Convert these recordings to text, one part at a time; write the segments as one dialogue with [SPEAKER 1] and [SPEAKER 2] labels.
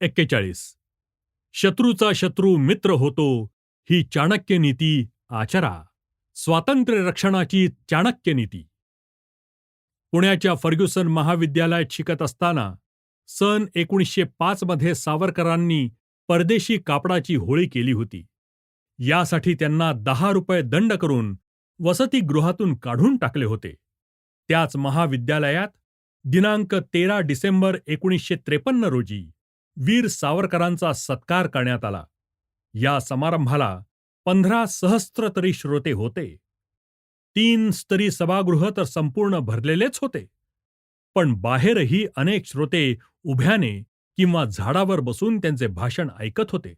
[SPEAKER 1] एक्केचाळीस. शत्रूचा शत्रू मित्र होतो ही चाणक्य नीती आचरा. स्वातंत्र्य रक्षणाची चाणक्य नीती. पुण्याच्या फर्ग्युसन महाविद्यालयात शिकत असताना सन एकोणीसशे पाच मध्ये सावरकरांनी परदेशी कापडाची होळी केली होती. यासाठी त्यांना दहा रुपये दंड करून वसतिगृहातून काढून टाकले होते. त्याच महाविद्यालयात दिनांक तेरा डिसेंबर एकोणीसशे त्रेपन्न रोजी वीर सावरकरांचा सत्कार करण्यात आला. या समारंभाला पंधरा सहस्त्र तरी श्रोते होते. तीन स्तरी सभागृह तर संपूर्ण भरलेलेच होते. पण बाहेरही अनेक श्रोते उभ्याने किंवा झाडावर बसून त्यांचे भाषण ऐकत होते.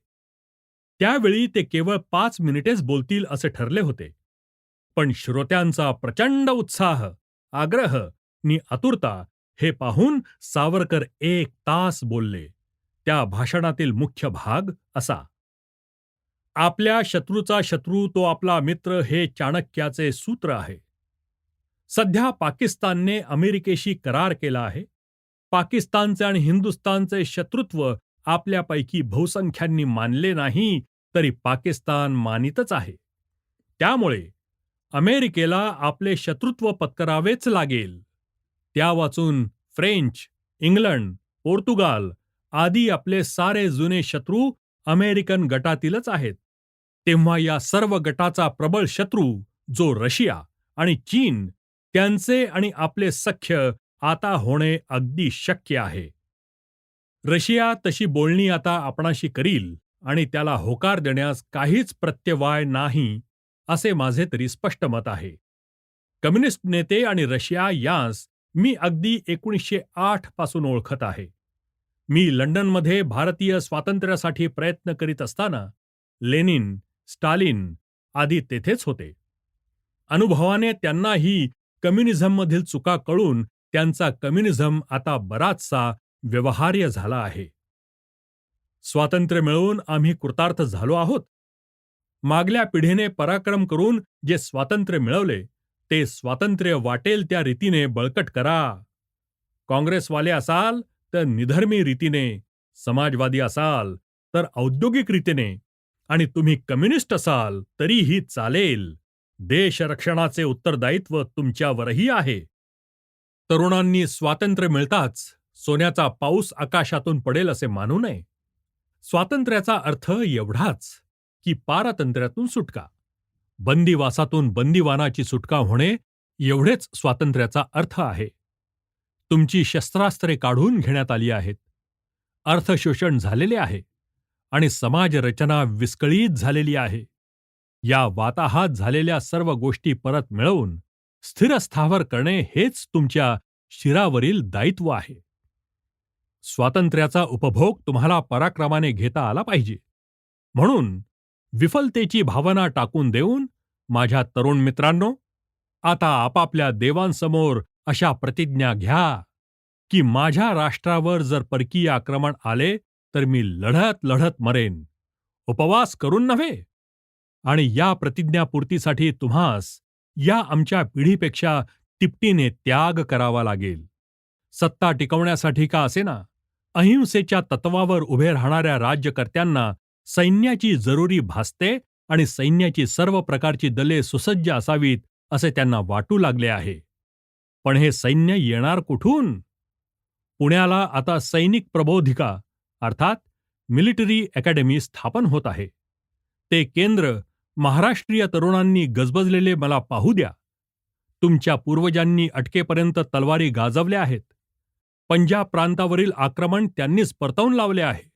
[SPEAKER 1] त्यावेळी ते केवळ पाच मिनिटेच बोलतील असे ठरले होते. पण श्रोत्यांचा प्रचंड उत्साह आग्रह नि आतुरता हे पाहून सावरकर एक तास बोलले. त्या भाषणातील मुख्य भाग असा. आपल्या शत्रूचा शत्रू तो आपला मित्र हे चाणक्याचे सूत्र आहे. सध्या पाकिस्तानने अमेरिकेशी करार केला आहे. पाकिस्तानचे आणि हिंदुस्तानचे शत्रुत्व आपल्यापैकी बहुसंख्यांनी मानले नाही तरी पाकिस्तान मानितच आहे. त्यामुळे अमेरिकेला आपले शत्रुत्व पत्करावेच लागेल. त्या वाचून फ्रेंच इंग्लंड पोर्तुगाल आदी आपले सारे जुने शत्रू अमेरिकन गटातीलच आहेत. तेव्हा या सर्व गटाचा प्रबळ शत्रू जो रशिया आणि चीन त्यांचे आणि आपले सख्य आता होणे अगदी शक्य आहे. रशिया तशी बोलणी आता आपणाशी करील आणि त्याला होकार देण्यास काहीच प्रत्यवाय नाही असे माझे तरी स्पष्ट मत आहे. कम्युनिस्ट नेते आणि रशिया यांस मी अगदी एकोणीसशे आठपासून ओळखत आहे. मी लंडनमध्ये भारतीय स्वातंत्र्यासाठी प्रयत्न करीत असताना लेनिन स्टालिन आदी तेथेच होते. अनुभवाने त्यांनाही कम्युनिझममधील चुका कळून त्यांचा कम्युनिझम आता बराचसा व्यवहार्य झाला आहे. स्वातंत्र्य मिळवून आम्ही कृतार्थ झालो आहोत. मागल्या पिढीने पराक्रम करून जे स्वातंत्र्य मिळवले ते स्वातंत्र्य वाटेल त्या रीतीने बळकट करा. काँग्रेसवाले असाल तर निधर्मी रीतीने समाजवादी असाल तर औद्योगिक रीतीने आणि तुम्ही कम्युनिस्ट असाल तरीही चालेल. देशरक्षणाचे उत्तरदायित्व तुमच्यावरही आहे. तरुणांनी स्वातंत्र्य मिळताच सोन्याचा पाऊस आकाशातून पडेल असे मानू नये. स्वातंत्र्याचा अर्थ एवढाच की पारतंत्र्यातून सुटका. बंदिवासातून बंदिवानाची सुटका होणे एवढेच स्वातंत्र्याचा अर्थ आहे. तुमची शस्त्रास्त्रे काढून घेण्यात आली आहेत. अर्थशोषण झालेले आहे आणि समाजरचना विस्कळीत झालेली आहे. या वाताहात झालेल्या सर्व गोष्टी परत मिळवून स्थिरस्थावर करणे हेच तुमच्या शिरावरील दायित्व आहे. स्वातंत्र्याचा उपभोग तुम्हाला पराक्रमाने घेता आला पाहिजे. म्हणून विफलतेची भावना टाकून देऊन माझ्या तरुण मित्रांनो आता आपापल्या देवांसमोर अशा प्रतिज्ञा घ्या की माझ्या राष्ट्रावर जर परकीय आक्रमण आले तर मी लढत लढत मरेन. उपवास करून नव्हे. आणि या प्रतिज्ञापूर्तीसाठी तुम्हास या आमच्या पिढीपेक्षा तिपटीने त्याग करावा लागेल. सत्ता टिकवण्यासाठी का असेना? अहिंसेच्या तत्वावर उभे राहणाऱ्या राज्यकर्त्यांना सैन्याची जरुरी भासते आणि सैन्याची सर्व प्रकारची दले सुसज्ज असावीत असे त्यांना वाटू लागले आहे. पण हे सैन्य येणार कुठून? पुण्याला आता सैनिक प्रबोधिका अर्थात मिलिटरी अकॅडमी स्थापन होत आहे. ते केंद्र महाराष्ट्रीय तरुणांनी गजबजलेले मला पाहू द्या. तुमच्या पूर्वजांनी अटकेपर्यंत तलवारी गाजवल्या आहेत. पंजाब प्रांतावरील आक्रमण त्यांनीच परतवून लावले आहे.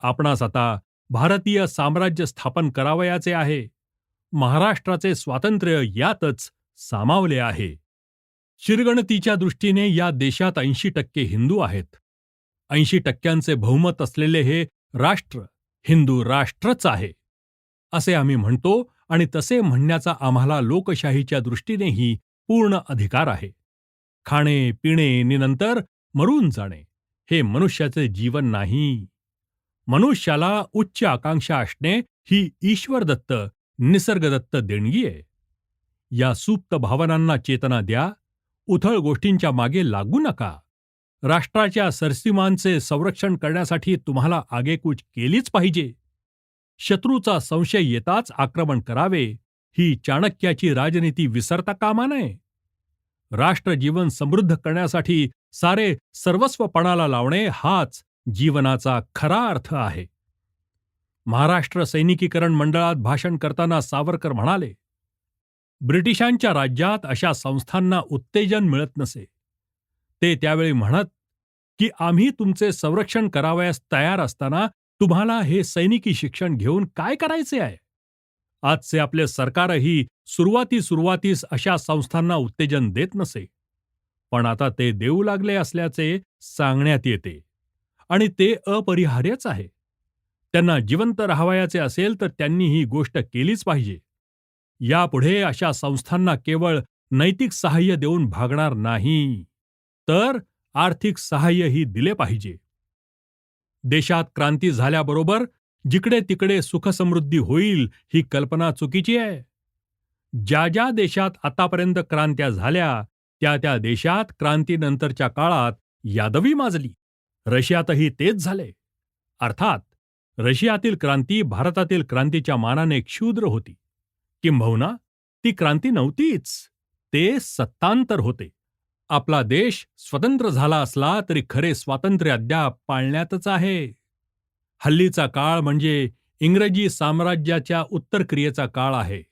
[SPEAKER 1] आपणास आता भारतीय साम्राज्य स्थापन करावयाचे आहे. महाराष्ट्राचे स्वातंत्र्य यातच सामावले आहे. शिरगणतीच्या दृष्टीने या देशात ऐंशी टक्के हिंदू आहेत. ऐंशी टक्क्यांचे बहुमत असलेले हे राष्ट्र हिंदू राष्ट्रच आहे. असे आम्ही म्हणतो आणि तसे म्हणण्याचा आम्हाला लोकशाहीच्या दृष्टीनेही पूर्ण अधिकार आहे. खाणे पिणे नि नंतर मरून जाणे हे मनुष्याचे जीवन नाही. मनुष्याला उच्च आकांक्षा असणे ही ईश्वरदत्त निसर्गदत्त देणगी आहे या सुप्त भावनांना चेतना द्या उथळ गोष्टींच्या मागे लागू नका. राष्ट्राच्या सरसीमांचे संरक्षण करण्यासाठी तुम्हाला आगेकूच केलीच पाहिजे. शत्रूचा संशय येताच आक्रमण करावे ही चाणक्याची राजनीती विसरता कामा नये. राष्ट्र जीवन समृद्ध करण्यासाठी सारे सर्वस्वपणाला लावणे हाच जीवनाचा खरा अर्थ आहे. महाराष्ट्र सैनिकीकरण मंडळात भाषण करताना सावरकर म्हणाले ब्रिटिशांच्या राज्यात अशा संस्थांना उत्तेजन मिळत नसे. ते त्यावेळी म्हणत की आम्ही तुमचे संरक्षण करावयास तयार असताना तुम्हाला हे सैनिकी शिक्षण घेऊन काय करायचे आहे? आजचे आपले सरकारही सुरुवाती सुरुवातीस अशा संस्थांना उत्तेजन देत नसे. पण आता ते देऊ लागले असल्याचे सांगण्यात येते. आणि ते अपरिहार्यच आहे. त्यांना जिवंत राहावयाचे असेल तर त्यांनी ही गोष्ट केलीच पाहिजे. यापुढे अशा संस्थांना केवळ नैतिक सहाय्य देऊन भागणार नाही तर आर्थिक सहाय्यही दिले पाहिजे. देशात क्रांती झाल्याबरोबर जिकडे तिकडे सुखसमृद्धी होईल ही कल्पना चुकीची आहे. ज्या ज्या देशात आतापर्यंत क्रांत्या झाल्या त्या त्या देशात क्रांतीनंतरच्या काळात यादवी माजली. रशियातही तेच झाले. अर्थात रशियातील क्रांती भारतातील क्रांतीच्या मानाने क्षुद्र होती. किंबहुना ती क्रांती नव्हतीच. ते सत्तांतर होते. आपला देश स्वतंत्र झाला असला तरी खरे स्वातंत्र्य अद्याप पाळण्यातच आहे. हल्लीचा काळ म्हणजे इंग्रजी साम्राज्याच्या उत्तर क्रियेचा काळ आहे.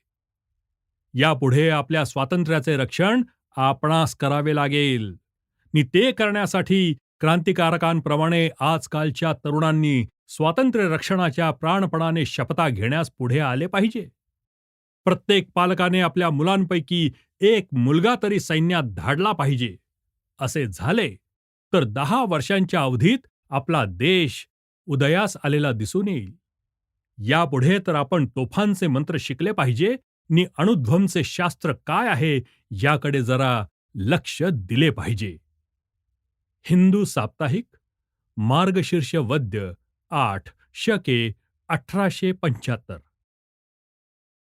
[SPEAKER 1] यापुढे आपल्या स्वातंत्र्याचे रक्षण आपणास करावे लागेल. नि ते करण्यासाठी क्रांतिकारकांप्रमाणे आजकालच्या तरुणांनी स्वातंत्र्य रक्षणाच्या प्राणपणाने शपथा घेण्यास पुढे आले पाहिजे. प्रत्येक पालकाने आपल्या मुलांपैकी एक मुलगा तरी सैन्यात धाडला पाहिजे. असे झाले तर दहा वर्षांच्या अवधीत आपला देश उदयास आलेला दिसून येईल. यापुढे तर आपण तोफांचे मंत्र शिकले पाहिजे नि अणुध्वंचे शास्त्र काय आहे याकडे जरा लक्ष दिले पाहिजे. हिंदू साप्ताहिक मार्गशीर्ष वद्य आठ शके अठराशे पंच्याहत्तर.